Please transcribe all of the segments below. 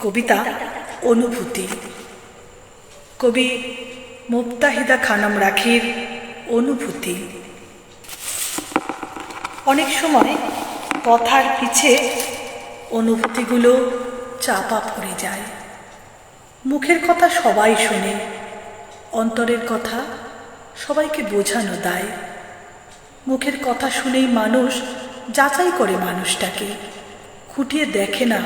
কবিতা অনুভূতি। কবি মুক্তাহিদা খানম রাখির অনুভূতি। অনেক সময় কথার পিছে অনুভূতিগুলো চাপা পড়ে যায়। মুখের কথা সবাই শোনে, অন্তরের কথা সবাইকে বোঝানো দায়। মুখের কথা শুনেই মানুষ যাচাই করে মানুষটাকে, খুঁটিয়ে দেখে না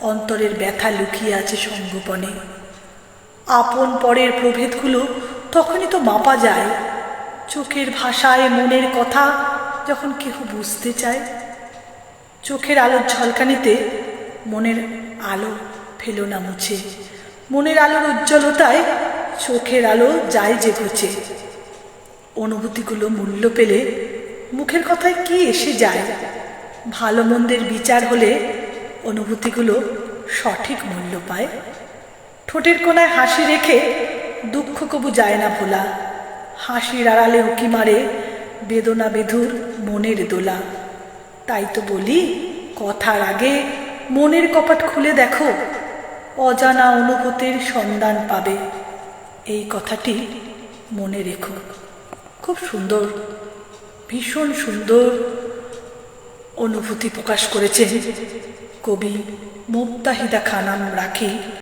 অন্তরের ব্যথা লুকিয়ে আছে সঙ্গোপনে। আপন পরের প্রভেদগুলো তখনই তো মাপা যায়। চোখের ভাষায় মনের কথা যখন কেহ বুঝতে চায়। চোখের আলোর ঝলকানিতে মনের আলো ফেলো না মুছে। মনের আলোর উজ্জ্বলতায় চোখের আলো যায় যে ঘুচে। অনুভূতিগুলো মূল্য পেলে মুখের কথায় কি এসে যায়? ভালো মন্দের বিচার হলে অনুভূতিগুলো সঠিক মূল্য পায়। ঠোঁটের কোনায় হাসি রেখে দুঃখ কবু যায় না ভোলা। হাসির আড়ালে উকি মারে বেদনা বেধুর মনের দোলা। তাই তো বলি, কথার আগে মনের কপাট খুলে দেখো, অজানা অনুভূতির সন্ধান পাবে। এই কথাটি মনে রেখো। খুব সুন্দর, ভীষণ সুন্দর অনুভূতি প্রকাশ করেছেন কবি মুক্তাহিদা খানাম রাখি।